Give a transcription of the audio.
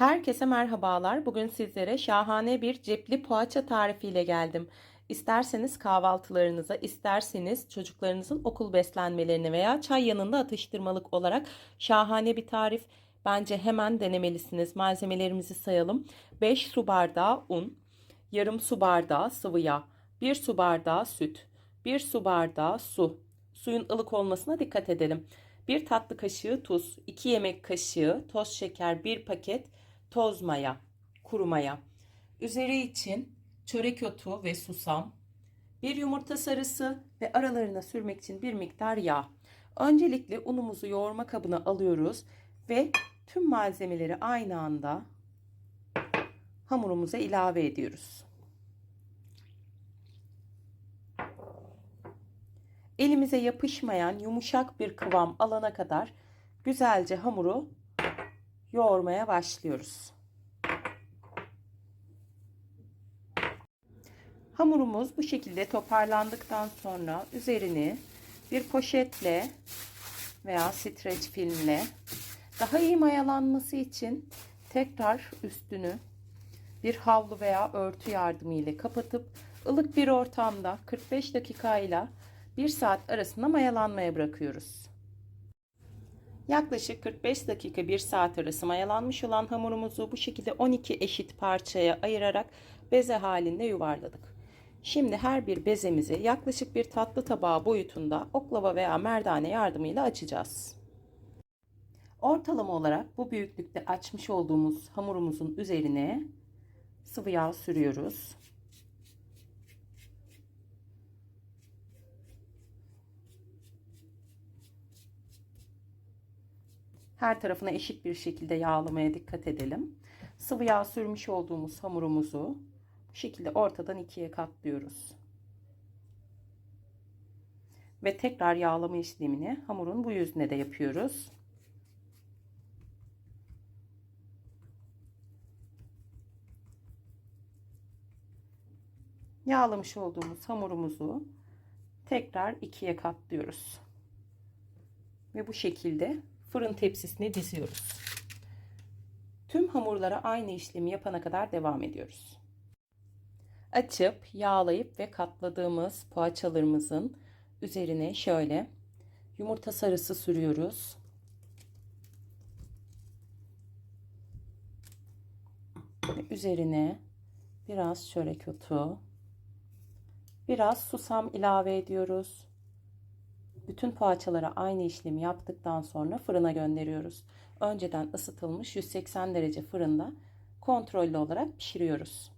Herkese merhabalar. Bugün sizlere şahane bir cepli poğaça tarifiyle geldim. İsterseniz kahvaltılarınıza, isterseniz çocuklarınızın okul beslenmelerine veya çay yanında atıştırmalık olarak şahane bir tarif. Bence hemen denemelisiniz. Malzemelerimizi sayalım. 5 su bardağı un, yarım su bardağı sıvı yağ, 1 su bardağı süt, 1 su bardağı su. Suyun ılık olmasına dikkat edelim. 1 tatlı kaşığı tuz, 2 yemek kaşığı toz şeker, 1 paket toz maya, kuru maya. Üzeri için çörek otu ve susam, bir yumurta sarısı ve aralarına sürmek için bir miktar yağ. Öncelikle unumuzu yoğurma kabına alıyoruz ve tüm malzemeleri aynı anda hamurumuza ilave ediyoruz. Elimize yapışmayan yumuşak bir kıvam alana kadar güzelce hamuru yoğurmaya başlıyoruz. Hamurumuz bu şekilde toparlandıktan sonra üzerini bir poşetle veya streç filmle daha iyi mayalanması için tekrar üstünü bir havlu veya örtü yardımıyla kapatıp ılık bir ortamda 45 dakika ile 1 saat arasında mayalanmaya bırakıyoruz. Yaklaşık 45 dakika 1 saat arası mayalanmış olan hamurumuzu bu şekilde 12 eşit parçaya ayırarak beze halinde yuvarladık. Şimdi her bir bezemizi yaklaşık bir tatlı tabağı boyutunda oklava veya merdane yardımıyla açacağız. Ortalama olarak bu büyüklükte açmış olduğumuz hamurumuzun üzerine sıvı yağ sürüyoruz. Her tarafına eşit bir şekilde yağlamaya dikkat edelim. Sıvı yağ sürmüş olduğumuz hamurumuzu bu şekilde ortadan ikiye katlıyoruz. Ve tekrar yağlama işlemini hamurun bu yüzüne de yapıyoruz. Yağlamış olduğumuz hamurumuzu tekrar ikiye katlıyoruz. Ve bu şekilde fırın tepsisine diziyoruz. Tüm hamurlara aynı işlemi yapana kadar devam ediyoruz. Açıp yağlayıp ve katladığımız poğaçalarımızın üzerine şöyle yumurta sarısı sürüyoruz. Üzerine biraz çörek otu, biraz susam ilave ediyoruz. Bütün poğaçalara aynı işlemi yaptıktan sonra fırına gönderiyoruz. Önceden ısıtılmış 180 derece fırında kontrollü olarak pişiriyoruz.